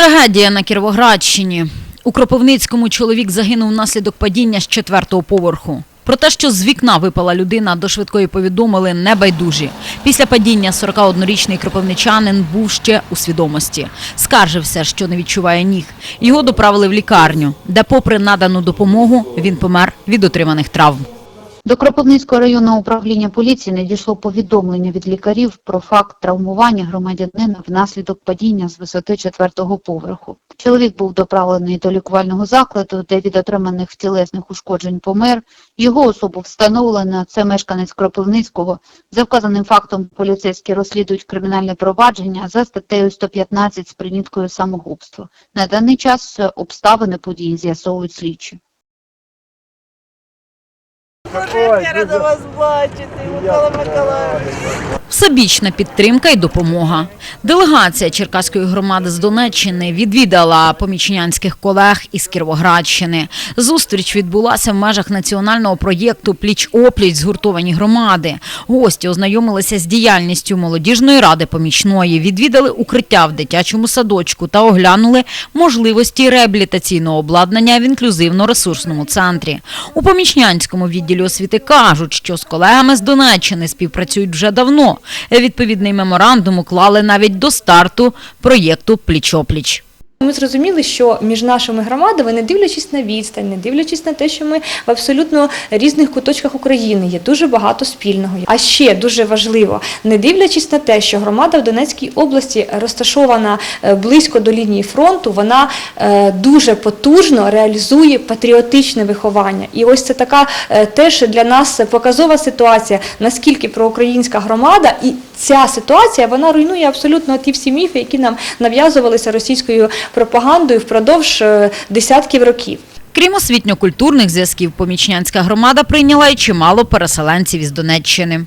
Трагедія на Кіровоградщині. У Кропивницькому чоловік загинув внаслідок падіння з четвертого поверху. Про те, що з вікна випала людина, до швидкої повідомили небайдужі. Після падіння 41-річний кропивничанин був ще у свідомості. Скаржився, що не відчуває ніг. Його доправили в лікарню, де, попри надану допомогу, він помер від отриманих травм. До Кропивницького районного управління поліції надійшло повідомлення від лікарів про факт травмування громадянина внаслідок падіння з висоти четвертого поверху. Чоловік був доправлений до лікувального закладу, де від отриманих тілесних ушкоджень помер. Його особу встановлено. Це мешканець Кропивницького. За вказаним фактом поліцейські розслідують кримінальне провадження за статтею 115 з приміткою самогубства. На даний час обставини події з'ясовують слідчі. Боже, я рада вас бачити, Микола Миколаївич. Всебічна підтримка і допомога. Делегація Черкаської громади з Донеччини відвідала помічнянських колег із Кіровоградщини. Зустріч відбулася в межах національного проєкту Пліч-опліч згуртовані громади. Гості ознайомилися з діяльністю молодіжної ради помічної, відвідали укриття в дитячому садочку та оглянули можливості реабілітаційного обладнання в інклюзивно-ресурсному центрі. У помічнянському відділі освіти кажуть, що з колегами з Донеччини співпрацюють вже давно. Відповідний меморандум уклали навіть до старту проєкту Пліч-опліч. Ми зрозуміли, що між нашими громадами, не дивлячись на відстань, не дивлячись на те, що ми в абсолютно різних куточках України є дуже багато спільного. А ще дуже важливо, не дивлячись на те, що громада в Донецькій області розташована е, близько до лінії фронту, вона е, дуже потужно реалізує патріотичне виховання. І ось це така е, теж для нас показова ситуація, наскільки проукраїнська громада і ця ситуація вона руйнує абсолютно ті всі міфи, які нам нав'язувалися російською пропагандою впродовж е, десятків років. Крім освітньо-культурних зв'язків, помічнянська громада прийняла й чимало переселенців із Донеччини.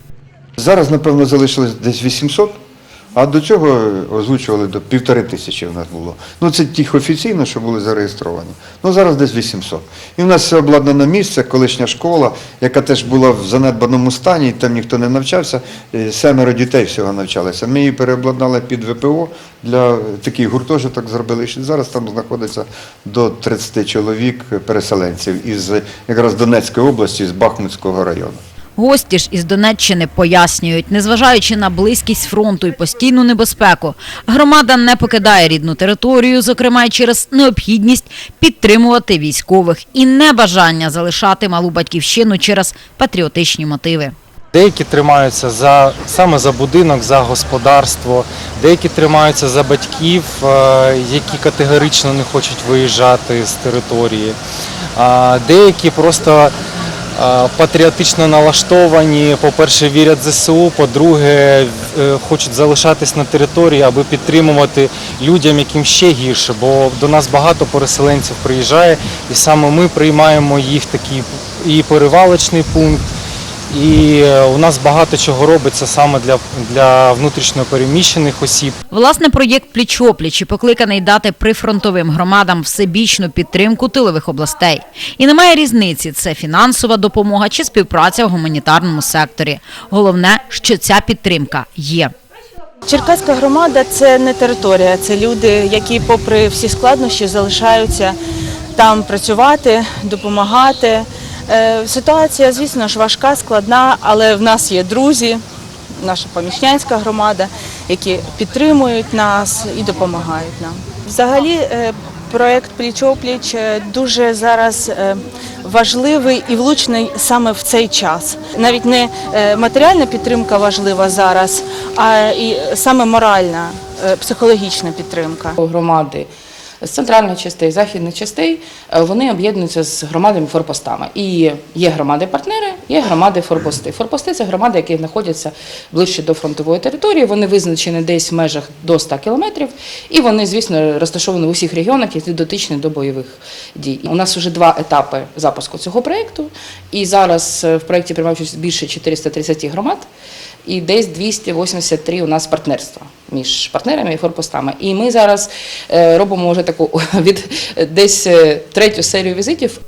Зараз, напевно, залишилось десь 800, а до цього озвучували до півтори тисячі в нас було. Ну, це тих офіційно, що були зареєстровані. Ну, зараз десь 800. І в нас все обладнане місце, колишня школа, яка теж була в занедбаному стані, і там ніхто не навчався. Е, Семеро дітей всього навчалися. Ми її переобладнали під ВПО, для таких гуртожиток зробили. І зараз там знаходиться до 30 чоловік переселенців із якраз Донецької області, з Бахмутського району. Гості ж із Донеччини пояснюють, незважаючи на близькість фронту і постійну небезпеку, громада не покидає рідну територію, зокрема й через необхідність підтримувати військових і небажання залишати малу батьківщину через патріотичні мотиви. Деякі тримаються за саме за будинок, за господарство, деякі тримаються за батьків, е, які категорично не хочуть виїжджати з території. Деякі просто патріотично налаштовані, по-перше, вірять ЗСУ, по-друге, е, хочуть залишатись на території, аби підтримувати людям, яким ще гірше, бо до нас багато переселенців приїжджає, і саме ми приймаємо їх такий і перевалочний пункт. І е, у нас багато чого робиться саме для, для внутрішньо переміщених осіб. Власне, проєкт «Пліч-опліч» покликаний дати прифронтовим громадам всебічну підтримку тилових областей. І немає різниці, це фінансова допомога чи співпраця в гуманітарному секторі. Головне, що ця підтримка є. Черкаська громада це не територія, це люди, які, попри всі складнощі, залишаються там працювати, допомагати. Е, Ситуація, звісно ж, важка, складна, але в нас є друзі, наша помічнянська громада, які підтримують нас і допомагають нам. Взагалі, е, проект Пліч-опліч е, дуже зараз важливий і влучний саме в цей час. Навіть не матеріальна підтримка важлива зараз, а і саме моральна, психологічна підтримка. громади з центральних частей, західних частей, е, вони об'єднуються з громадами форпостами. І є громади-партнери, є громади форпости. Форпости це громади, які знаходяться ближче до фронтової території. Вони визначені десь в межах до 100 кілометрів, і вони, звісно, розташовані в усіх регіонах, які дотичні до бойових дій. У нас вже два етапи запуску цього проєкту, і зараз е, в проєкті приймають більше 430 громад і десь 283 у нас партнерства між партнерами і форпостами. І ми зараз е, робимо вже таку від е, десь третю серію візитів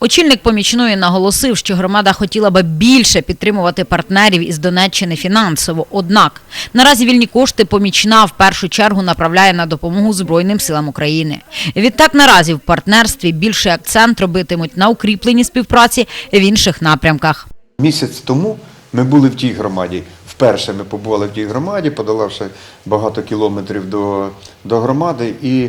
Очільник помічної наголосив, що громада хотіла би більше підтримувати партнерів із Донеччини фінансово. Однак наразі вільні кошти помічна в першу чергу направляє на допомогу Збройним силам України. Відтак наразі в партнерстві більший акцент робитимуть на укріпленні співпраці в інших напрямках. Місяць тому ми були в тій громаді. Вперше ми побували в тій громаді, подолавши багато кілометрів до, до громади. І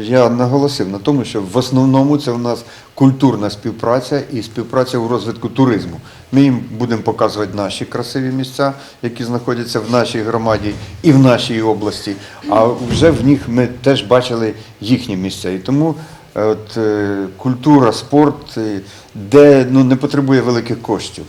я наголосив на тому, що в основному це у нас культурна співпраця і співпраця у розвитку туризму. Ми їм будемо показувати наші красиві місця, які знаходяться в нашій громаді і в нашій області. А вже в них ми теж бачили їхні місця. І тому е, от, е, культура, спорт, е, де ну, не потребує великих коштів.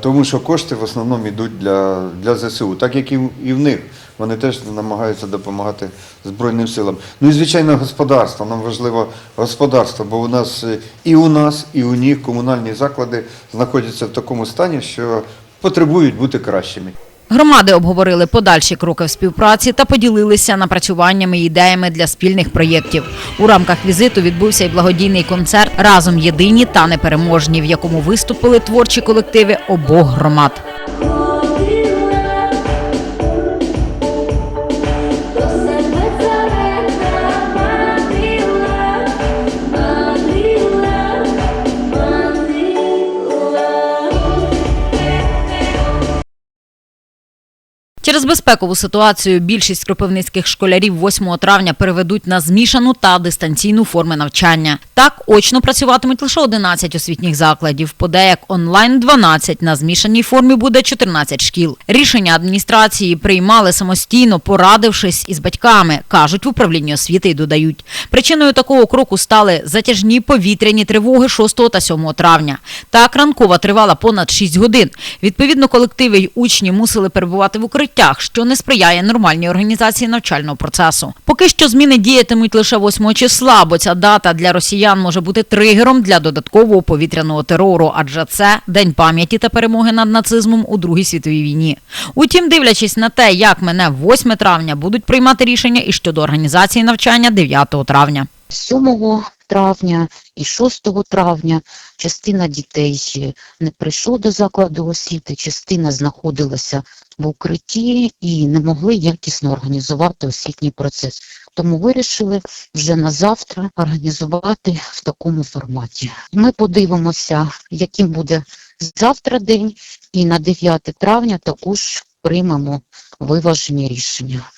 Тому що кошти в основному йдуть для, для ЗСУ, так як і, і в них. Вони теж намагаються допомагати Збройним силам. Ну і звичайно, господарство. Нам важливо господарство, бо у нас е, і у нас, і у них комунальні заклади знаходяться в такому стані, що потребують бути кращими. Громади обговорили подальші кроки в співпраці та поділилися напрацюваннями і ідеями для спільних проєктів. У рамках візиту відбувся й благодійний концерт Разом єдині та непереможні, в якому виступили творчі колективи обох громад. Через безпекову ситуацію більшість кропивницьких школярів 8 травня переведуть на змішану та дистанційну форми навчання. Так, очно працюватимуть лише 11 освітніх закладів, подеяк онлайн 12, на змішаній формі буде 14 шкіл. Рішення адміністрації приймали самостійно, порадившись із батьками, кажуть в управлінні освіти і додають. Причиною такого кроку стали затяжні повітряні тривоги 6 та 7 травня. Так, ранкова тривала понад 6 годин. Відповідно, колективи й учні мусили перебувати в укриттях, що не сприяє нормальній організації навчального процесу. Поки що зміни діятимуть лише 8 числа, бо ця дата для росіян може бути тригером для додаткового повітряного терору, адже це день пам'яті та перемоги над нацизмом у Другій світовій війні. Утім, дивлячись на те, як мене 8 травня, будуть приймати рішення і щодо організації навчання 9 травня. 7 травня і 6 травня частина дітей не прийшла до закладу освіти, частина знаходилася в укритті і не могли якісно організувати освітній процес. Тому вирішили вже на завтра організувати в такому форматі. Ми подивимося, яким буде завтра день, і на 9 травня також приймемо виважені рішення.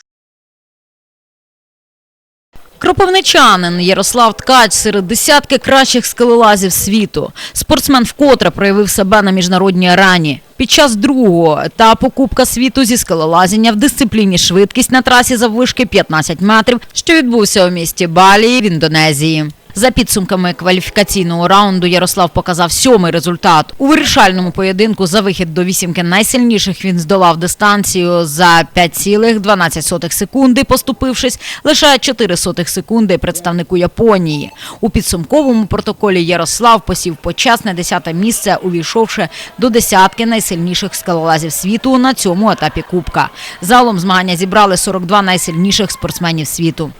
Кропивничанин Ярослав Ткач серед десятки кращих скелелазів світу. Спортсмен вкотре проявив себе на міжнародній арені. Під час другого етапу Кубка світу зі скелелазіння в дисципліні швидкість на трасі заввишки 15 метрів, що відбувся у місті Балі в Індонезії. За підсумками кваліфікаційного раунду Ярослав показав сьомий результат. У вирішальному поєдинку за вихід до вісімки найсильніших він здолав дистанцію за 5,12 секунди, поступившись лише 4 сотих секунди представнику Японії. У підсумковому протоколі Ярослав посів почесне 10 місце, увійшовши до десятки найсильніших скалолазів світу на цьому етапі Кубка. Залом змагання зібрали 42 найсильніших спортсменів світу.